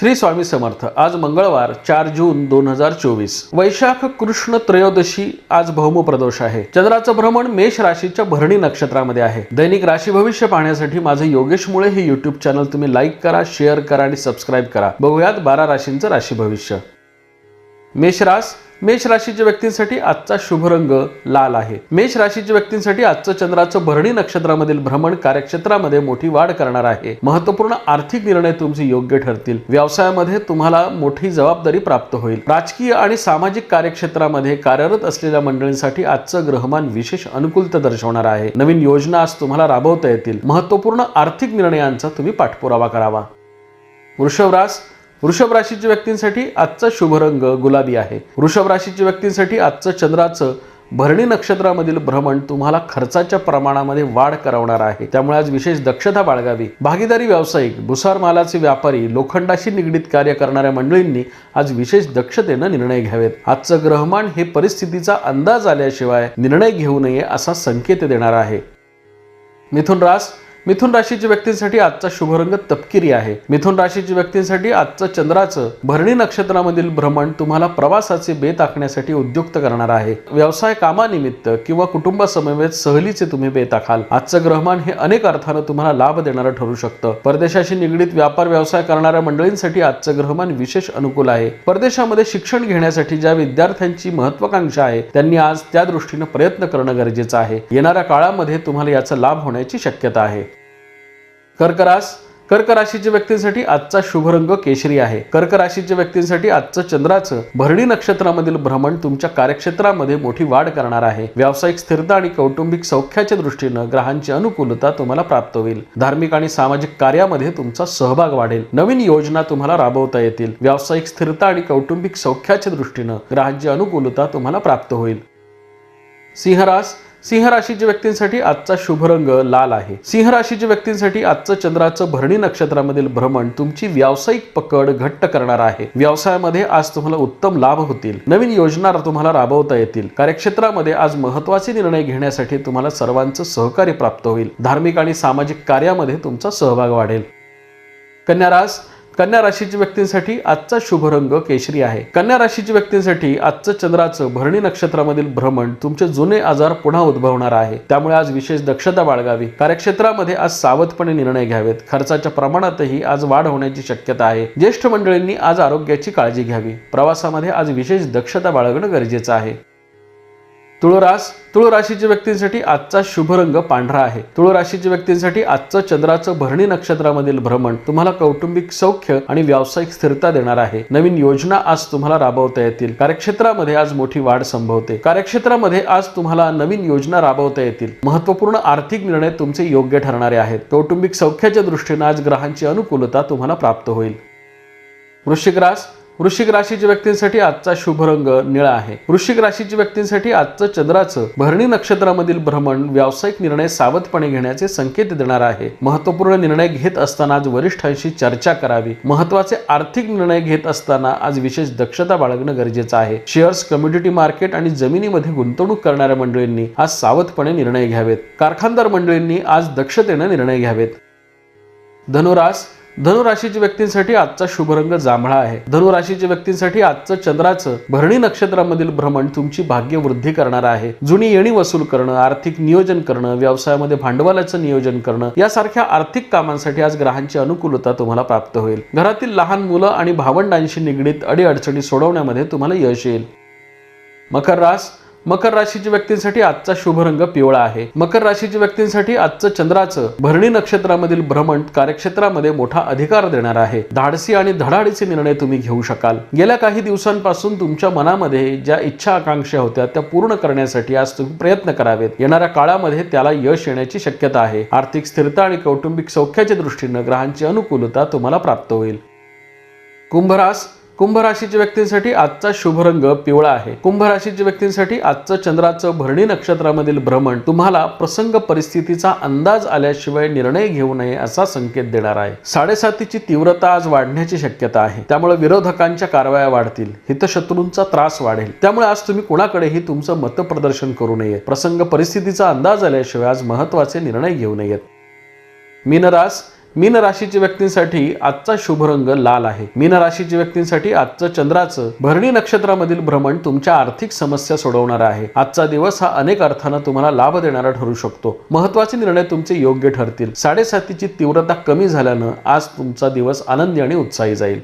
श्री स्वामी समर्थ आज मंगळवार चार जून दोन हजार चोवीस. वैशाख कृष्ण त्रयोदशी आज भौम प्रदोष आहे. चंद्राचं भ्रमण मेष राशीच्या भरणी नक्षत्रामध्ये आहे. दैनिक राशी भविष्य पाहण्यासाठी माझे योगेश मुळे हे युट्यूब चॅनल तुम्ही लाईक करा शेअर करा आणि सबस्क्राईब करा. बघूयात बारा राशींचं राशी भविष्य. मेषरास मेष राशीच्या व्यक्तींसाठी आजचा शुभ रंग लाल आहे. मेष राशीच्या व्यक्तींसाठी आजचं चंद्राचं भरणी नक्षत्रामधील भ्रमण कार्यक्षेत्रामध्ये मोठी वाढ करणार आहे. महत्त्वपूर्ण आर्थिक निर्णय तुमचे योग्य ठरतील. व्यवसायामध्ये तुम्हाला मोठी जबाबदारी प्राप्त होईल. राजकीय आणि सामाजिक कार्यक्षेत्रामध्ये कार्यरत असलेल्या मंडळींसाठी आजचं ग्रहमान विशेष अनुकूलता दर्शवणार आहे. नवीन योजना आज तुम्हाला राबवता येतील. महत्त्वपूर्ण आर्थिक निर्णयांचा तुम्ही पाठपुरावा करावा. वृषभ रास वृषभ राशीच्या व्यक्तींसाठी आजचा शुभ रंग गुलाबी आहे. वृषभ राशीच्या व्यक्तींसाठी आजचं चंद्राचं भरणी नक्षत्रामधील भ्रमण तुम्हाला खर्चाच्या प्रमाणामध्ये वाढ करवणार आहे. त्यामुळे आज विशेष दक्षता बाळगावी. भागीदारी व्यावसायिक भुसार मालाचे व्यापारी लोखंडाशी निगडीत कार्य करणाऱ्या मंडळींनी आज विशेष दक्षतेनं निर्णय घ्यावेत. आजचं ग्रहमान हे परिस्थितीचा अंदाज आल्याशिवाय निर्णय घेऊ नये असा संकेत देणार आहे. मिथुन रास मिथुन राशीच्या व्यक्तींसाठी आजचा शुभरंग तपकिरी आहे. मिथुन राशीच्या व्यक्तींसाठी आजचं चंद्राचं भरणी नक्षत्रामधील भ्रमण तुम्हाला प्रवासाचे बेत आखण्यासाठी उद्युक्त करणार आहे. व्यवसाय कामानिमित्त किंवा कुटुंबासमवेत सहलीचे तुम्ही बेत आखाल. आजचं ग्रहमान हे अनेक अर्थानं तुम्हाला लाभ देणारं ठरू शकतं. परदेशाशी निगडीत व्यापार व्यवसाय करणाऱ्या मंडळींसाठी आजचं ग्रहमान विशेष अनुकूल आहे. परदेशामध्ये शिक्षण घेण्यासाठी ज्या विद्यार्थ्यांची महत्वाकांक्षा आहे त्यांनी आज त्या दृष्टीनं प्रयत्न करणं गरजेचं आहे. येणाऱ्या काळामध्ये तुम्हाला याचा लाभ होण्याची शक्यता आहे. कर्क रास कर्क राशीच्या व्यक्तींसाठी आजचा शुभ रंग केशरी आहे. कर्क राशीच्या व्यक्तींसाठी आजचं चंद्राचं भरणी नक्षत्रामधील भ्रमण तुमच्या कार्यक्षेत्रामध्ये मोठी वाढ करणार आहे. व्यावसायिक स्थिरता आणि कौटुंबिक सौख्याच्या दृष्टीनं ग्रहांची अनुकूलता तुम्हाला प्राप्त होईल. धार्मिक आणि सामाजिक कार्यामध्ये तुमचा सहभाग वाढेल. नवीन योजना तुम्हाला राबवता येतील. व्यावसायिक स्थिरता आणि कौटुंबिक सौख्याच्या दृष्टीनं ग्रहांची अनुकूलता तुम्हाला प्राप्त होईल. सिंहरास सिंह राशीच्या व्यक्तींसाठी आजचा शुभ रंग लाल आहे. सिंह राशीच्या व्यक्तींसाठी आजचं चंद्राचं भरणी नक्षत्रामधील भ्रमण तुमची व्यावसायिक पकड घट्ट करणार आहे. व्यवसायामध्ये आज तुम्हाला उत्तम लाभ होतील. नवीन योजना तुम्हाला राबवता येतील. कार्यक्षेत्रामध्ये आज महत्त्वाचे निर्णय घेण्यासाठी तुम्हाला सर्वांचं सहकार्य प्राप्त होईल. धार्मिक आणि सामाजिक कार्यामध्ये तुमचा सहभाग वाढेल. कन्यारास कन्या राशीच्या व्यक्तींसाठी आजचा शुभ रंग केशरी आहे. कन्या राशीच्या व्यक्तींसाठी आजचं चंद्राचं भरणी नक्षत्रामधील भ्रमण तुमचे जुने आजार पुन्हा उद्भवणार आहे. त्यामुळे आज विशेष दक्षता बाळगावी. कार्यक्षेत्रामध्ये आज सावधपणे निर्णय घ्यावेत. खर्चाच्या प्रमाणातही आज वाढ होण्याची शक्यता आहे. ज्येष्ठ मंडळींनी आज आरोग्याची काळजी घ्यावी. प्रवासामध्ये आज विशेष दक्षता बाळगणं गरजेचं आहे. तुळरास तुळ राशीच्या व्यक्तींसाठी आजचा शुभ रंग पांढरा आहे. तुळ राशीच्या व्यक्तींसाठी आजचं चंद्राचं भरणी नक्षत्रामधील भ्रमण तुम्हाला कौटुंबिक सौख्य आणि व्यावसायिक स्थिरता देणार आहे. नवीन योजना आज तुम्हाला राबवता येतील. कार्यक्षेत्रामध्ये आज मोठी वाढ संभवते. कार्यक्षेत्रामध्ये आज तुम्हाला नवीन योजना राबवता येतील. महत्त्वपूर्ण आर्थिक निर्णय तुमचे योग्य ठरणारे आहेत. कौटुंबिक सौख्याच्या दृष्टीनं आज ग्रहांची अनुकूलता तुम्हाला प्राप्त होईल. वृश्चिक रास वृश्चिक राशीच्या व्यक्तींसाठी आजचा शुभ रंग निळा आहे. वृश्चिक राशीच्या व्यक्तींसाठी आजचं चंद्राचं भरणी नक्षत्रामधील भ्रमण व्यावसायिक निर्णय सावधपणे घेण्याचे संकेत देणार आहे. महत्त्वपूर्ण निर्णय घेत असताना आज वरिष्ठांशी चर्चा करावी. महत्त्वाचे आर्थिक निर्णय घेत असताना आज विशेष दक्षता बाळगणं गरजेचं आहे. शेअर्स कम्युनिटी मार्केट आणि जमिनीमध्ये गुंतवणूक करणाऱ्या मंडळींनी आज सावधपणे निर्णय घ्यावेत. कारखानदार मंडळींनी आज दक्षतेनं निर्णय घ्यावेत. धनुरास धनुराशीच्या व्यक्तींसाठी आजचा शुभ रंग जांभळा आहे. धनुराशीच्या व्यक्तींसाठी आजचं चंद्राचं भरणी नक्षत्रामधील भ्रमण तुमची भाग्य वृद्धी करणार आहे. जुनी येणी वसूल करणं आर्थिक नियोजन करणं व्यवसायामध्ये भांडवलाचं नियोजन करणं यासारख्या आर्थिक कामांसाठी आज ग्रहांची अनुकूलता तुम्हाला प्राप्त होईल. घरातील लहान मुलं आणि भावंडांशी निगडीत अडीअडचणी सोडवण्यामध्ये तुम्हाला यश येईल. मकर रास मकर राशीच्या व्यक्तींसाठी आजचा शुभ रंग पिवळा आहे. मकर राशीच्या व्यक्तींसाठी आजचं चंद्राचं भरणी नक्षत्रामधील भ्रमण कार्यक्षेत्रामध्ये मोठा अधिकार देणार आहे. धाडसी आणि धडाडीचे निर्णय तुम्ही घेऊ शकाल. गेल्या काही दिवसांपासून तुमच्या मनामध्ये ज्या इच्छा आकांक्षा होत्या त्या पूर्ण करण्यासाठी आज तुम्ही प्रयत्न करावेत. येणाऱ्या काळामध्ये त्याला यश येण्याची शक्यता आहे. आर्थिक स्थिरता आणि कौटुंबिक सौख्याच्या दृष्टीनं ग्रहांची अनुकूलता तुम्हाला प्राप्त होईल. कुंभरास कुंभ राशीच्या व्यक्तींसाठी आजचा शुभ रंग पिवळा आहे. कुंभ राशीच्या व्यक्तींसाठी आजचं चंद्राचं भरणी नक्षत्रामधील भ्रमण तुम्हाला प्रसंग परिस्थितीचा अंदाज आल्याशिवाय निर्णय घेऊ नये असा संकेत देणार आहे. साडेसातीची तीव्रता आज वाढण्याची शक्यता आहे. त्यामुळे विरोधकांच्या कारवाया वाढतील. हितशत्रूंचा त्रास वाढेल. त्यामुळे आज तुम्ही कुणाकडेही तुमचं मतप्रदर्शन करू नये प्रसंग परिस्थितीचा अंदाज आल्याशिवाय आज महत्त्वाचे निर्णय घेऊ नयेत. मीनरास मीन राशीच्या व्यक्तींसाठी आजचा शुभ रंग लाल आहे. मीन राशीच्या व्यक्तींसाठी आजचं चंद्राचं भरणी नक्षत्रामधील भ्रमण तुमच्या आर्थिक समस्या सोडवणार आहे. आजचा दिवस हा अनेक अर्थानं तुम्हाला लाभ देणारा ठरू शकतो. महत्त्वाचे निर्णय तुमचे योग्य ठरतील. साडेसातीची तीव्रता कमी झाल्यानं आज तुमचा दिवस आनंदी आणि उत्साही जाईल.